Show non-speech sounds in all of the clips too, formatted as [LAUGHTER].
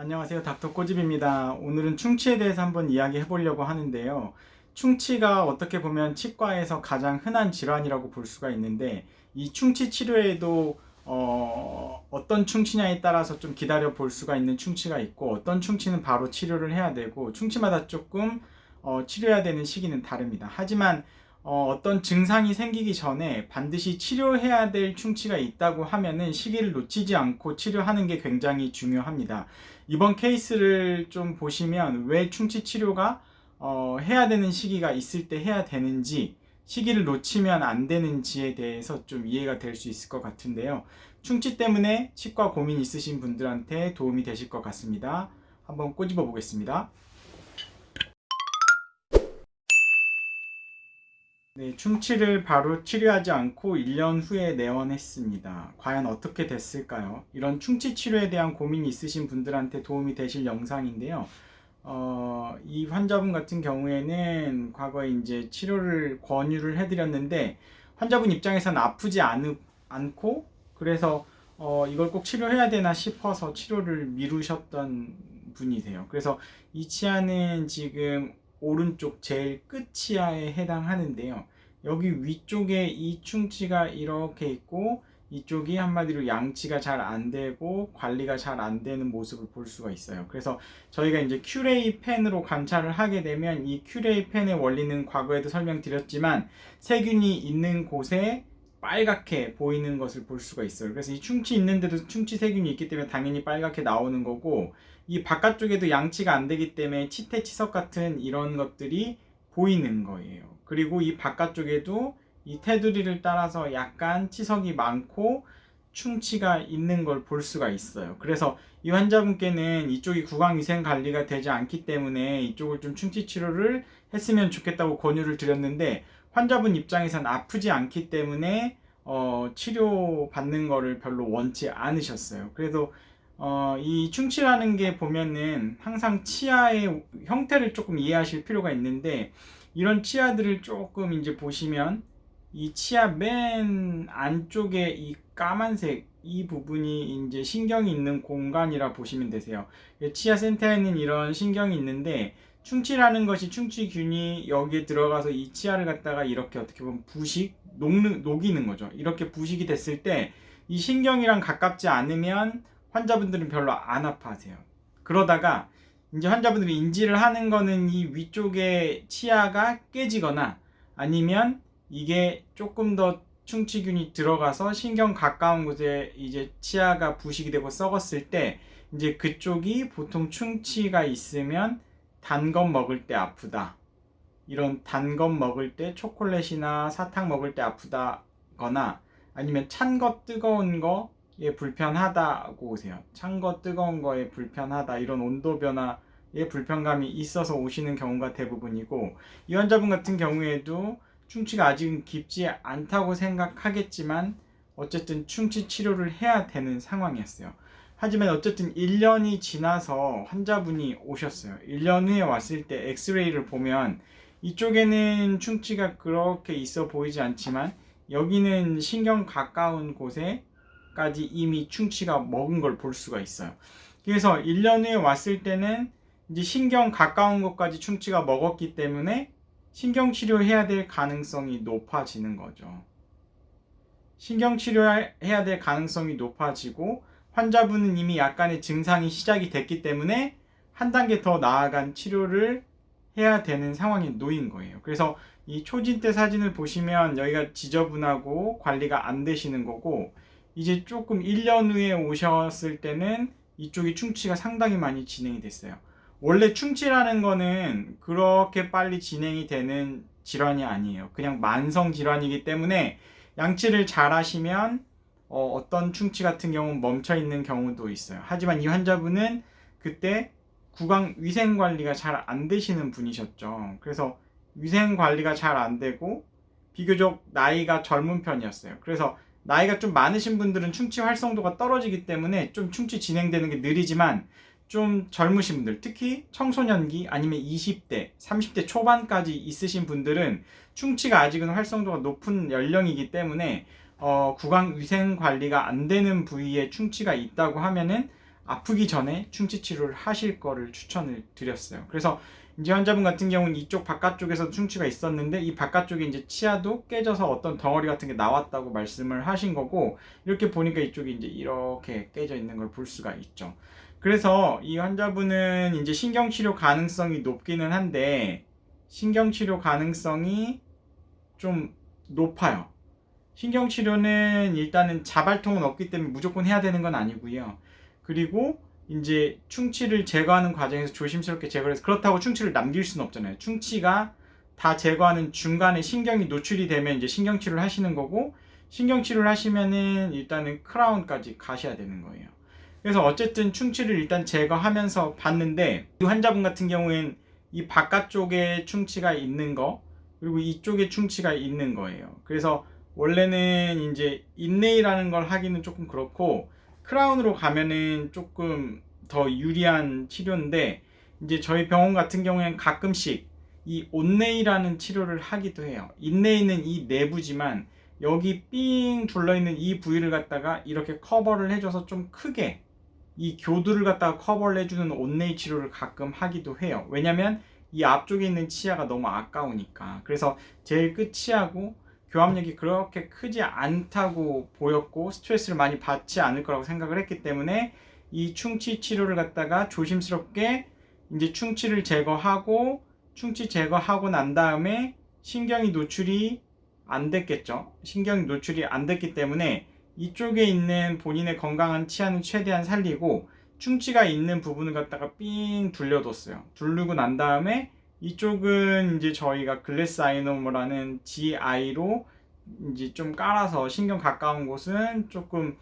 안녕하세요. 닥터 꼬집입니다. 오늘은 충치에 대해서 한번 이야기해 보려고 하는데요. 충치가 어떻게 보면 치과에서 가장 흔한 질환이라고 볼 수가 있는데 이 충치 치료에도 어, 어떤 충치냐에 따라서 좀 기다려 볼 수가 있는 충치가 있고 어떤 충치는 바로 치료를 해야 되고 충치마다 조금 어, 치료해야 되는 시기는 다릅니다. 하지만 어, 떤 증상이 생기기 전에 반드시 치료해야 될 충치가 있다고 하면은 시기를 놓치지 않고 치료하는 게 굉장히 중요합니다. 이번 케이스를 좀 보시면 왜 충치 치료가 어, 해야 되는 시기가 있을 때 해야 되는지 시기를 놓치면 안 되는지에 대해서 좀 이해가 될 수 있을 것 같은데요. 충치 때문에 치과 고민 있으신 분들한테 도움이 되실 것 같습니다. 한번 꼬집어 보겠습니다. 네, 충치를 바로 치료하지 않고 1년 후에 내원했습니다. 과연 어떻게 됐을까요? 이런 충치 치료에 대한 고민이 있으신 분들한테 도움이 되실 영상인데요. 어, 이 환자분 같은 경우에는 과거에 이제 치료를 권유를 해드렸는데 환자분 입장에서는 아프지 않, 않고 그래서 어, 이걸 꼭 치료해야 되나 싶어서 치료를 미루셨던 분이세요. 그래서 이 치아는 지금 오른쪽 제일 끝 치아에 해당하는데요. 여기 위쪽에 이 충치가 이렇게 있고 이쪽이 한마디로 양치가 잘 안 되고 관리가 잘 안 되는 모습을 볼 수가 있어요. 그래서 저희가 이제 큐레이 펜으로 관찰을 하게 되면 이 큐레이 펜의 원리는 과거에도 설명드렸지만 세균이 있는 곳에 빨갛게 보이는 것을 볼 수가 있어요. 그래서 이 충치 있는데도 충치 세균이 있기 때문에 당연히 빨갛게 나오는 거고 이 바깥쪽에도 양치가 안 되기 때문에 치태 치석 같은 이런 것들이 보이는 거예요. 그리고 이 바깥쪽에도 이 테두리를 따라서 약간 치석이 많고 충치가 있는 걸 볼 수가 있어요. 그래서 이 환자분께는 이쪽이 구강위생 관리가 되지 않기 때문에 이쪽을 좀 충치 치료를 했으면 좋겠다고 권유를 드렸는데 환자분 입장에선 아프지 않기 때문에 어, 치료 받는 거를 별로 원치 않으셨어요. 그래도 어, 이 충치라는 게 보면은 항상 치아의 형태를 조금 이해하실 필요가 있는데 이런 치아들을 조금 이제 보시면 이 치아 맨 안쪽에 이 까만색 이 부분이 이제 신경이 있는 공간이라 보시면 되세요. 치아 센터에는 이런 신경이 있는데 충치라는 것이 충치균이 여기에 들어가서 이 치아를 갖다가 이렇게 어떻게 보면 부식 녹는 녹이는 거죠. 이렇게 부식이 됐을 때 이 신경이랑 가깝지 않으면 환자분들은 별로 안 아파하세요. 그러다가 이제 환자분들이 인지를 하는 거는 이 위쪽에 치아가 깨지거나 아니면 이게 조금 더 충치균이 들어가서 신경 가까운 곳에 이제 치아가 부식이 되고 썩었을 때 이제 그쪽이 보통 충치가 있으면 단 것 먹을 때 아프다. 이런 단 것 먹을 때 초콜릿이나 사탕 먹을 때 아프다거나 아니면 찬거 뜨거운 거에 불편하다고 오세요. 찬거 뜨거운 거에 불편하다. 이런 온도 변화에 불편감이 있어서 오시는 경우가 대부분이고 이 환자분 같은 경우에도 충치가 아직은 깊지 않다고 생각하겠지만 어쨌든 충치 치료를 해야 되는 상황이었어요. 하지만 어쨌든 1년이 지나서 환자분이 오셨어요. 1년 후에 왔을 때 엑스레이를 보면 이쪽에는 충치가 그렇게 있어 보이지 않지만 여기는 신경 가까운 곳에까지 이미 충치가 먹은 걸 볼 수가 있어요. 그래서 1년 후에 왔을 때는 이제 신경 가까운 곳까지 충치가 먹었기 때문에 신경 치료해야 될 가능성이 높아지는 거죠. 신경 치료해야 될 가능성이 높아지고 환자분은 이미 약간의 증상이 시작이 됐기 때문에 한 단계 더 나아간 치료를 해야 되는 상황에 놓인 거예요. 그래서 이 초진 때 사진을 보시면 여기가 지저분하고 관리가 안 되시는 거고 이제 조금 1년 후에 오셨을 때는 이쪽이 충치가 상당히 많이 진행이 됐어요. 원래 충치라는 거는 그렇게 빨리 진행이 되는 질환이 아니에요. 그냥 만성 질환이기 때문에 양치를 잘 하시면 어, 떤 충치 같은 경우는 멈춰 있는 경우도 있어요. 하지만 이 환자분은 그때 구강 위생 관리가 잘 안 되시는 분이셨죠. 그래서 위생 관리가 잘 안 되고 비교적 나이가 젊은 편이었어요. 그래서 나이가 좀 많으신 분들은 충치 활성도가 떨어지기 때문에 좀 충치 진행되는 게 느리지만 좀 젊으신 분들, 특히 청소년기 아니면 20대, 30대 초반까지 있으신 분들은 충치가 아직은 활성도가 높은 연령이기 때문에 어, 구강 위생 관리가 안 되는 부위에 충치가 있다고 하면은 아프기 전에 충치 치료를 하실 거를 추천을 드렸어요. 그래서 이제 환자분 같은 경우는 이쪽 바깥쪽에서 충치가 있었는데 이 바깥쪽에 이제 치아도 깨져서 어떤 덩어리 같은 게 나왔다고 말씀을 하신 거고 이렇게 보니까 이쪽이 이제 이렇게 깨져 있는 걸 볼 수가 있죠. 그래서 이 환자분은 이제 신경치료 가능성이 높기는 한데 신경치료 가능성이 좀 높아요. 신경치료는 일단은 자발통은 없기 때문에 무조건 해야 되는 건 아니고요. 그리고 이제 충치를 제거하는 과정에서 조심스럽게 제거를 해서 그렇다고 충치를 남길 수는 없잖아요. 충치가 다 제거하는 중간에 신경이 노출이 되면 이제 신경치료를 하시는 거고 신경치료를 하시면은 일단은 크라운까지 가셔야 되는 거예요. 그래서 어쨌든 충치를 일단 제거하면서 봤는데 이 환자분 같은 경우엔 이 바깥쪽에 충치가 있는 거 그리고 이쪽에 충치가 있는 거예요. 그래서 원래는 이제 인레이라는 걸 하기는 조금 그렇고 크라운으로 가면은 조금 더 유리한 치료인데 이제 저희 병원 같은 경우에는 가끔씩 이 온레이라는 치료를 하기도 해요. 인레이는 이 내부지만 여기 삥 둘러 있는 이 부위를 갖다가 이렇게 커버를 해줘서 좀 크게 이 교두를 갖다가 커버를 해주는 온레이 치료를 가끔 하기도 해요. 왜냐면 이 앞쪽에 있는 치아가 너무 아까우니까. 그래서 제일 끝 치아고 교합력이 그렇게 크지 않다고 보였고 스트레스를 많이 받지 않을 거라고 생각을 했기 때문에 이 충치 치료를 갖다가 조심스럽게 이제 충치를 제거하고 충치 제거하고 난 다음에 신경이 노출이 안 됐겠죠. 신경이 노출이 안 됐기 때문에 이쪽에 있는 본인의 건강한 치아는 최대한 살리고 충치가 있는 부분을 갖다가 삥 둘려뒀어요. 두르고 난 다음에 이쪽은 이제 저희가 글래스 아이노머라는 GI로 이제 좀 깔아서 신경 가까운 곳은 조금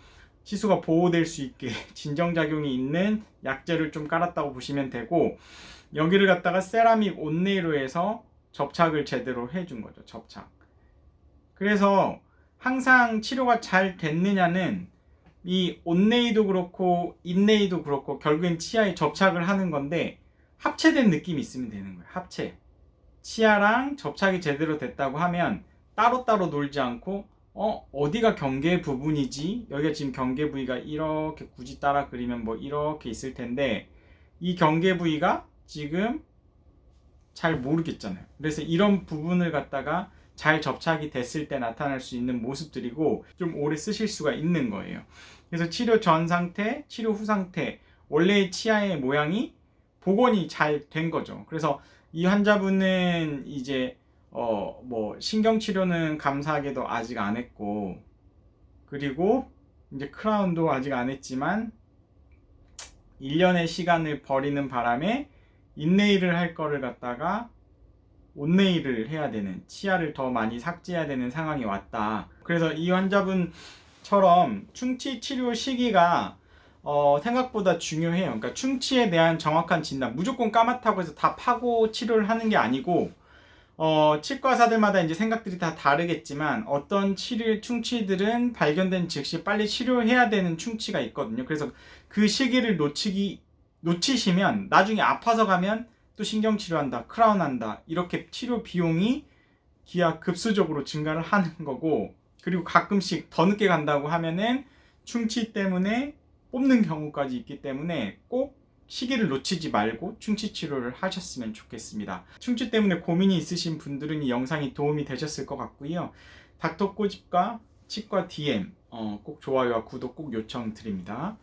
치수가 보호될 수 있게 [LAUGHS] 진정작용이 있는 약재를 좀 깔았다고 보시면 되고 여기를 갖다가 세라믹 온네이로 해서 접착을 제대로 해준 거죠. 접착. 그래서 항상 치료가 잘 됐느냐는 이 온네이도 그렇고 인네이도 그렇고 결국엔 치아에 접착을 하는 건데 합체된 느낌이 있으면 되는 거예요. 합체. 치아랑 접착이 제대로 됐다고 하면 따로따로 놀지 않고 어 어디가 경계 부분이지 여기가 지금 경계 부위가 이렇게 굳이 따라 그리면 뭐 이렇게 있을 텐데 이 경계 부위가 지금 잘 모르겠잖아요. 그래서 이런 부분을 갖다가 잘 접착이 됐을 때 나타날 수 있는 모습들이고 좀 오래 쓰실 수가 있는 거예요. 그래서 치료 전 상태, 치료 후 상태, 원래의 치아의 모양이 복원이 잘 된 거죠. 그래서 이 환자분은 이제 어 뭐 신경 치료는 감사하게도 아직 안 했고 그리고 이제 크라운도 아직 안 했지만 1년의 시간을 버리는 바람에 인네일을 할 거를 갖다가 온네일을 해야 되는 치아를 더 많이 삭제해야 되는 상황이 왔다. 그래서 이 환자분처럼 충치 치료 시기가 어, 생각보다 중요해요. 그러니까 충치에 대한 정확한 진단, 무조건 까맣다고 해서 다 파고 치료를 하는 게 아니고, 어, 치과사들마다 이제 생각들이 다 다르겠지만, 어떤 치료, 충치들은 발견된 즉시 빨리 치료해야 되는 충치가 있거든요. 그래서 그 시기를 놓치기, 놓치시면, 나중에 아파서 가면 또 신경치료한다, 크라운한다, 이렇게 치료 비용이 기하 급수적으로 증가를 하는 거고, 그리고 가끔씩 더 늦게 간다고 하면은 충치 때문에 뽑는 경우까지 있기 때문에 꼭 시기를 놓치지 말고 충치 치료를 하셨으면 좋겠습니다. 충치 때문에 고민이 있으신 분들은 이 영상이 도움이 되셨을 것 같고요. 닥터 꼬집과 치과 DM 어, 꼭 좋아요와 구독 꼭 요청드립니다.